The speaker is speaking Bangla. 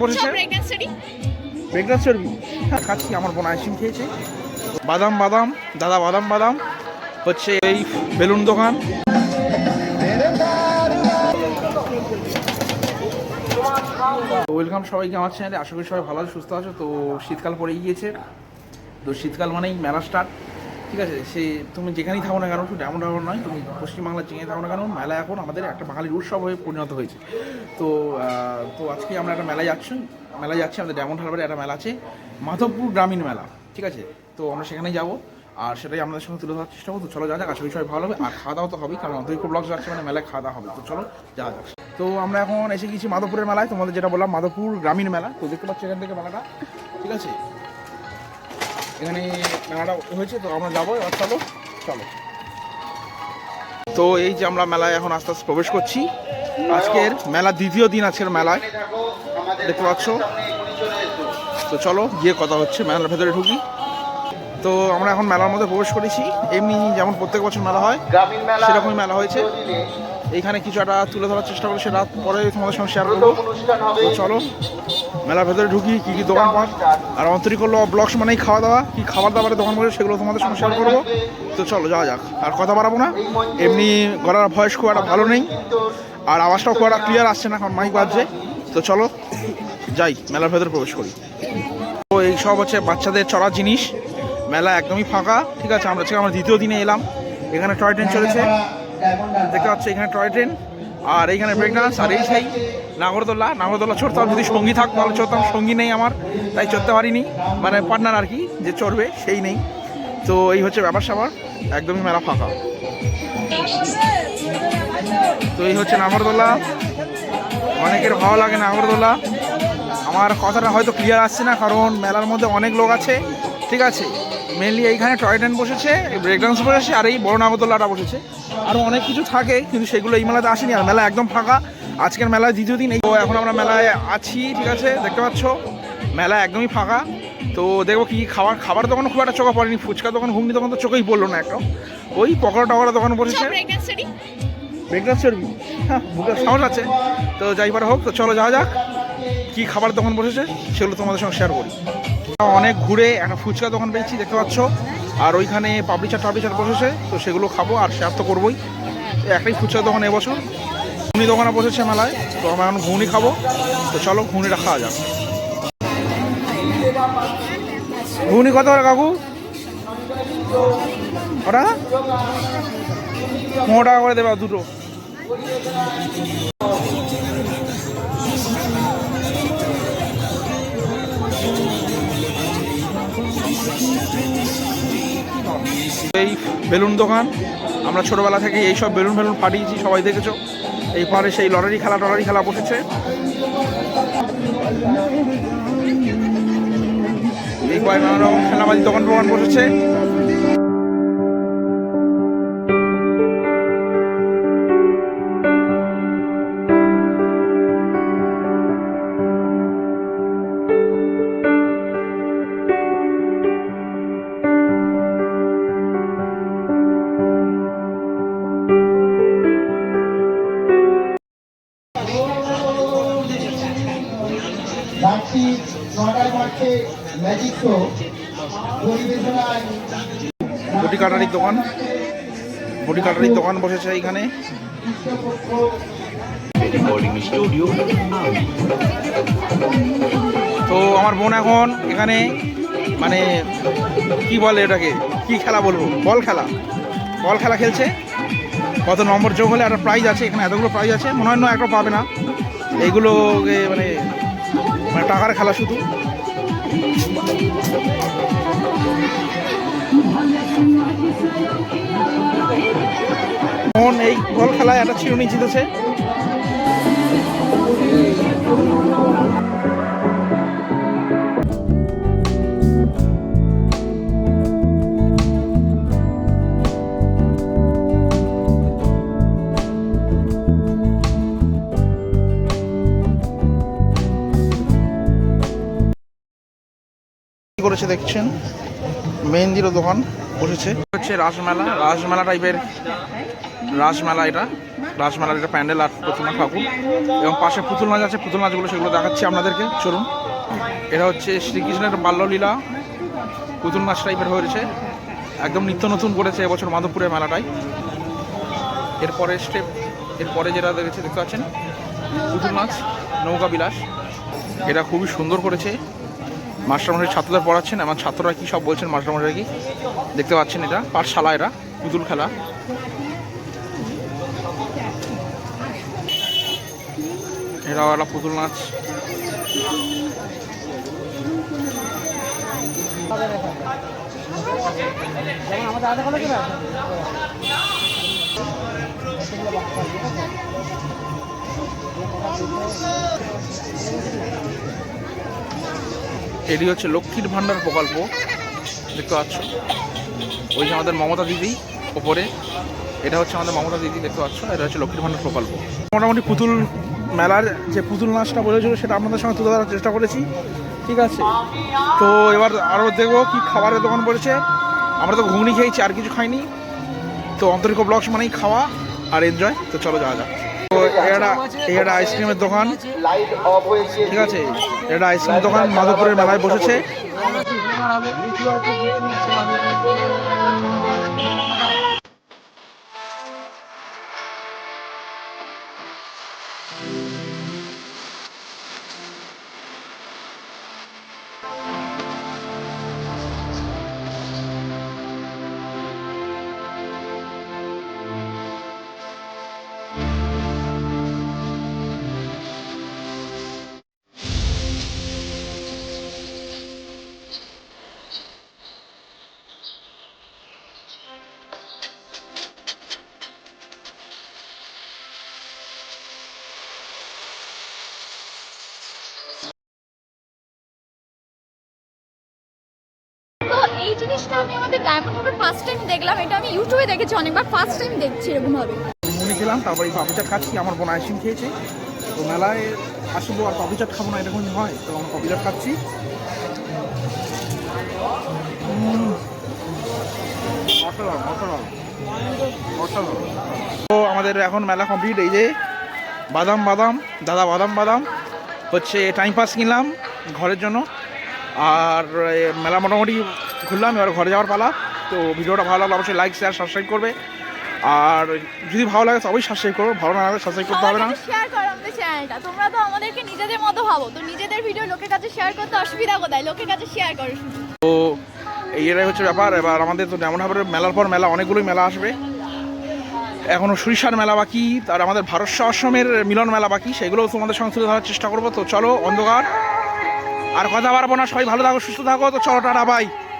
প্রেগন্যান্সি ব্রেকডান্স চর্বি হ্যাঁ খাচ্ছি আমার বোন আইসক্রিম খেয়েছে। বাদাম বাদাম দাদা বাদাম বাদাম হচ্ছে এই বেলুন দোকান। ওয়েলকাম সবাইকে আমার চ্যানেলে আশা করি সবাই ভালো আছে সুস্থ আছো। তো শীতকাল পড়ে গিয়েছে। তো শীতকাল মানেই মেলা স্টার্ট ঠিক আছে, সে তুমি যেখানেই থাকো না কেন, শুধু এমন এমন নয়, তুমি পশ্চিমবাংলার যেখানে থাকো না কেন, মেলা এখন আমাদের একটা বাঙালির উৎসব হয়ে পরিণত হয়েছে। তো তো আজকে আমরা একটা মেলায় যাচ্ছি মেলায় যাচ্ছি, আমাদের ডায়মন্ড হারবারে একটা মেলা আছে, মাধবপুর গ্রামীণ মেলা, ঠিক আছে? তো আমরা সেখানেই যাব, আর সেটাই আমাদের সঙ্গে তুলে ধরার চেষ্টা করব। তো চলো, যা যাক আশা সবাই ভালো হবে, আর খাওয়া দাওয়া তো হবেই, কারণ অন্তরিক্ষ ব্লগ যাচ্ছে মানে মেলায় খাওয়া দাওয়া হবে। তো চলো, যা যাক তো আমরা এখন এসে গেছি মাধবপুরের মেলায়, তোমাদের যেটা বললাম, মাধবপুর গ্রামীণ মেলা, তো দেখতে পাচ্ছি এখান থেকে মেলাটা, ঠিক আছে? এখানে মেলাটা হয়েছে তো আমরা যাব এবার চলো চলো। তো এই যে আমরা মেলায় এখন আস্তে আস্তে প্রবেশ করছি আজকের মেলা দ্বিতীয় দিন আজকের মেলায়। দেখতে পাচ্ছ? তো চলো গিয়ে কথা হচ্ছে মেলার ভেতরে ঢুকি। তো আমরা এখন মেলার মধ্যে প্রবেশ করেছি। এমনি যেমন প্রত্যেক বছর মেলা হয় সেরকমই মেলা হয়েছে। এইখানে কিছু একটা তুলে ধরার চেষ্টা করি সেটা পরে তোমাদের সঙ্গে শেয়ার করব। তো চলো। মেলার ভেতরে ঢুকি, কী কী দোকানপাট আর অন্তরিক হলো ব্লগস মানেই খাওয়া দাওয়া। কী খাবার দাবারের দোকান করে সেগুলো তোমাদের সঙ্গে শেয়ার করব। তো চলো, যাওয়া যাক। আর কথা বাড়াবো না। এমনি গলার ভয়েস খুব একটা ভালো নেই। আর আওয়াজটাও খুব একটা ক্লিয়ার আসছে না, কারণ মাইক বাজছে। তো চলো, যাই, মেলার ভেতরে প্রবেশ করি। তো এই সব হচ্ছে বাচ্চাদের চড়া জিনিস। মেলা একদমই ফাঁকা, ঠিক আছে? আমরা আমরা দ্বিতীয় দিনে এলাম। এখানে টয় ট্রেন চলেছে। দেখতে পাচ্ছি, এখানে টয় ট্রেন আর এইখানে ব্রেক ডান্স আর এই সেই। নাগরদোল্লা নাগরদোল্লা চড়তাম যদি সঙ্গী থাকতো তাহলে চড়তাম। সঙ্গী নেই আমার, তাই চড়তে পারিনি। মানে পার্টনার আর কি, যে চড়বে, সেই নেই। তো এই হচ্ছে ব্যাপার স্যাপার। একদমই মেলা ফাঁকা। তো এই হচ্ছে নাগরদোল্লা অনেকের ভালো লাগে নাগরদোল্লা আমার কথাটা হয়তো ক্লিয়ার আসছে না, কারণ মেলার মধ্যে অনেক লোক আছে। ঠিক আছে? মেনলি এইখানে টয় ট্রেন বসেছে ব্রেক ডান্স বসেছে, আর এই বড় নাগরদোল্লাটা বসেছে। আরও অনেক কিছু থাকে, কিন্তু সেগুলো এই মেলাতে আসেনি, আর মেলা একদম ফাঁকা। আজকের মেলায় দ্বিতীয় দিন এই তো এখন আমরা মেলায় আছি ঠিক আছে? দেখতে পাচ্ছ? মেলা একদমই ফাঁকা। তো দেখব কি খাবার খাবার দোকান খুব একটা চোখে পড়েনি ফুচকা দোকান ঘুমনি দোকান তো চোখেই পড়ল না একটা ওই পকোড়া টকোড়া দোকান বসেছে। ব্রেকডান্স হ্যাঁ বুকের সাহস আছে। তো যাই পারে হোক তো চলো যাওয়া যাক। কি খাবার দোকান বসেছে সেগুলো তোমাদের সঙ্গে শেয়ার করি। অনেক ঘুরে একটা ফুচকা দোকান পেয়েছি দেখতে পাচ্ছ? আর ওইখানে টাপড়ি চাট বসেছে তো সেগুলো খাব আর শেয়ার তো করবোই। একটাই ফুচকা দোকান এবছর। ঘুগনি দোকানে বসেছে মেলায়, তো আমরা এখন ঘুগনি খাব। তো চলো ঘুগনিটা খাওয়া যাক। ঘুগনি কত করে কাকু? ওটা? পনেরো টাকা করে দেবে দুটো। এই বেলুন দোকান, আমরা ছোটবেলা থেকে এই সব বেলুন বেলুন ফাটিয়েছি, সবাই দেখেছ? এই পারে সেই লটারি খেলা টলারি খেলা বসেছে। এই কয়েক নানা রকম খেলাবাজি দোকান দোকান বসেছে। ম্যাজিক শো, পরিবেশনায়। বটি কাটারির দোকান, বটি কাটারির দোকান বসেছে studio তো আমার বোন এখন এখানে মানে কি বলে এটাকে কি খেলা বলব? বল খেলা। বল খেলা খেলছে। কত নম্বর যোগ হলে একটা প্রাইজ আছে, এখানে এতগুলো প্রাইজ আছে। মনে হয় না একটা পাবে না। এইগুলো মানে মানে টাকার খেলা শুধু। বোন এই বল খেলায় একটা চিরুনি জিতেছে। করেছে দেখছেন? মেহেন্দিরও দোকান বসেছে। হচ্ছে রাসমেলা রাসমেলা টাইপের রাসমেলা এটা। রাসমেলার এটা প্যান্ডেল আর প্রতিমা ঠাকুর। এবং পাশে পুতুল নাচ আছে, পুতুল নাচগুলো সেগুলো দেখাচ্ছি আপনাদেরকে। চলুন। এটা হচ্ছে শ্রীকৃষ্ণের বাল্যলীলা। পুতুল নাচ টাইপের হয়েছে। একদম নিত্য নতুন করেছে এবছর মাধবপুরের মেলাটায় এরপরে স্টেপ এরপরে যেটা দেখেছে, দেখতে পাচ্ছেন? পুতুল নাচ নৌকা বিলাস। এটা খুবই সুন্দর করেছে। মাস্টারমশাই ছাত্রদের পড়াচ্ছেন, আমার ছাত্ররা কি সব বলছেন মাস্টারমশাই কি? দেখতে পাচ্ছেন এটা, পাঠশালা এরা, পুতুল খেলা। এরাও একটা পুতুল নাচ। এটি হচ্ছে লক্ষ্মীর ভাণ্ডার প্রকল্প। দেখতে পাচ্ছ? ওই যে আমাদের মমতা দিদি ওপরে, এটা হচ্ছে আমাদের মমতা দিদি, দেখতে পাচ্ছ? এটা হচ্ছে লক্ষ্মীর ভাণ্ডার প্রকল্প। মোটামুটি পুতুল মেলার যে পুতুল নাচটা বলেছিল, সেটা আপনাদের সঙ্গে তুলে ধরার চেষ্টা করেছি। ঠিক আছে? তো এবার আরও দেখব কি খাবারের দোকান পড়েছে আমরা তো ঘুগনি খেয়েছি, আর কিছু খাইনি। তো অন্তরিক ব্লগস মানেই খাওয়া আর এনজয় তো চলো যাওয়া যাক। এটা এটা আইসক্রিমের দোকান। ঠিক আছে? এটা আইসক্রিম দোকান মাধবপুরের মেলায় বসেছে। এই জিনিসটা আমি আমাদের ডায়মন্ড হারবার ফার্স্ট টাইম দেখলাম, এটা আমি ইউটিউবে দেখেছি অনেকবার ফার্স্ট টাইম দেখছি এরকম ভাবে মুড়ি খেলাম, তারপরে এই পাপড়ি খাচ্ছি, আমার বোন আইসক্রিম খেয়েছে। তো মেলায় আসব আর পাপড়ি চাট খাব না এরকম হয়, তো আমরা পাপড়ি চাট খাচ্ছি। অসাধারণ অসাধারণ অসাধারণ তো আমাদের এখন মেলা কমপ্লিট এই যে বাদাম বাদাম, দাদা বাদাম বাদাম, হচ্ছে টাইম পাস কিনলাম ঘরের জন্য। আর মেলা মোটামুটি ঘুরলাম এবার ঘরে যাওয়ার পালা। তো ভিডিওটা ভালো লাগলে অবশ্যই লাইক শেয়ার সাবস্ক্রাইব করবে। আর যদি ভালো লাগে তো অবশ্যই সাবস্ক্রাইব করো। ভালো না লাগলে সাবস্ক্রাইব করতে হবে না। শেয়ার করো আমাদের চ্যানেলটা তোমরা তো আমাদেরকে নিজেদের মতো ভাবো। তো নিজেদের ভিডিও লোকের কাছে শেয়ার করতে অসুবিধা কোথায়? লোকের কাছে শেয়ার করো তো এইটাই হচ্ছে ব্যাপার। এবার আমাদের তো যেমন হবে মেলার পর মেলা অনেকগুলোই মেলা আসবে। এখনও সরিষার মেলা বাকি আর আমাদের ভারত আশ্রমের মিলন মেলা বাকি। সেগুলোও তোমাদের সঙ্গে তুলে ধরার চেষ্টা করব। তো চলো অন্ধকার। আর কথা বাড়বো না। সবাই ভালো থাকো সুস্থ থাকো। তো চলো টাটা বাই